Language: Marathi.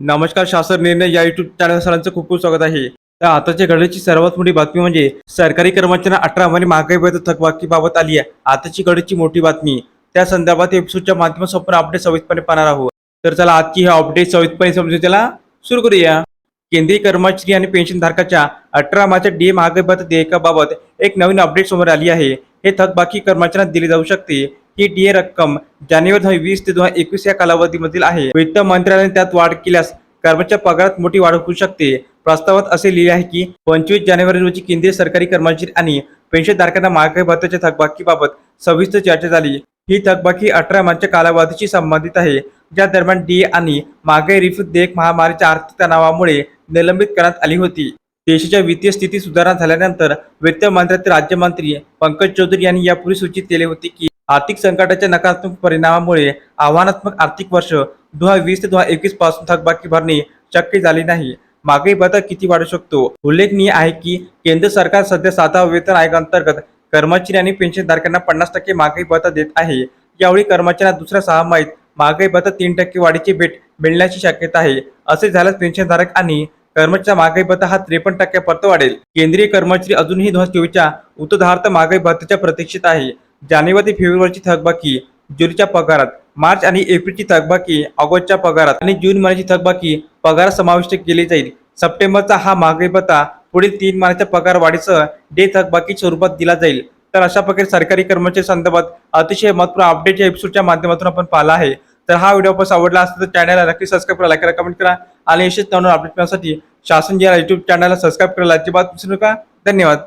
नमस्कार शासन निर्णय या युट्यूब चॅनल सरांचं खूप खूप स्वागत आहे. तर आताच्या घडीची सर्वात मोठी बातमी म्हणजे सरकारी कर्मचाऱ्यांना अठरा महिने महागाई भत्ता थकबाकीबाबत आली आहे. आताची घडीची मोठी बातमी. त्या संदर्भात एपिसोडच्या माध्यमातून आपण अपडेट सविस्तरपणे पाहणार आहोत. तर चला आजची ही अपडेट सविस्तरपणे समजून त्याला सुरू करूया. केंद्रीय कर्मचारी आणि पेन्शन धारकाच्या अठरा मार्चच्या डी महागाई भत्ता देयकाबाबत एक नवीन अपडेट समोर आली आहे. हे थकबाकी कर्मचाऱ्यांना दिली जाऊ शकते. ही डीए रक्कम जानेवारी दोन हजार वीस ते दोन हजार एकवीस या कालावधीमधील आहे. वित्त मंत्रालयाने त्यात वाढ केल्यास कर्मचाऱ्या पगारात मोठी वाढ होऊ शकते. प्रस्तावात असे लिहिले आहे की पंचवीस जानेवारी रोजी केंद्रीय सरकारी कर्मचारी आणि पेन्शनधारकांना महागाई भत्त्याच्या थकबाकीबाबत सविस्तर चर्चा झाली. ही थकबाकी अठरा मार्चच्या कालावधीशी संबंधित आहे. ज्या दरम्यान डी आणि महागाई रिफूट देयक महामारीच्या आर्थिक तणावामुळे निलंबित करण्यात आली होती. देशाच्या वित्तीय स्थिती सुधारणा झाल्यानंतर वित्त मंत्र्यातील राज्यमंत्री पंकज चौधरी यांनी यापूर्वी सूचित केले होते की आर्थिक संकटाच्या नकारात्मक परिणामामुळे आव्हानात्मक आर्थिक वर्ष दोन हजार वीस ते दोन हजार एकवीसपासून थकबाकी भरणे शक्य झाले नाही. मागणी भत्ता किती वाढू शकतो? उल्लेखनीय आहे की केंद्र सरकार सध्या सातवा वेतन आयोगांतर्गत कर्मचारी आणि पेन्शनधारकांना पन्नास टक्के महागाई भत्ता देत आहे. यावेळी कर्मचाऱ्यांना दुसऱ्या सहामाहीत महागाई भत्ता तीन टक्के वाढीची भेट मिळण्याची शक्यता आहे. असे झाल्यास पेन्शनधारक आणि कर्मचारी महागाई भत्ता हा त्रेपन्न टक्क्यापर्यंत वाढेल. केंद्रीय कर्मचारी अजूनही दोन हजार चोवीसच्या उत्तरार्थ महागाई भत्त्याच्या प्रतीक्षेत आहे. जानेवारी ते फेब्रुवारीची थकबाकी जुलैच्या पगारात मार्च आणि एप्रिलची थकबाकी ऑगस्टच्या पगारात आणि जून महिन्याची थकबाकी पगारात समाविष्ट केली जाईल. सप्टेंबरचा हा महागाई भत्ता पुढील तीन महिन्याच्या पगार वाढीसह डे थकबाकी स्वरूपात दिला जाईल. तर अशा प्रकारे सरकारी कर्मचारी संदर्भात अतिशय महत्त्वपूर्ण अपडेट या एपिसोडच्या माध्यमातून आपण पाहिला आहे. तर हा व्हिडिओ आपण आवडला असेल तर चॅनलला नक्की सबस्क्राईब करा लाईक करा कमेंट करा आणि असेच नवीन अपडेट मिळण्यासाठी शासन या युट्यूब चॅनलला सबस्क्राईब करायला अजिबात विसरू नका. धन्यवाद.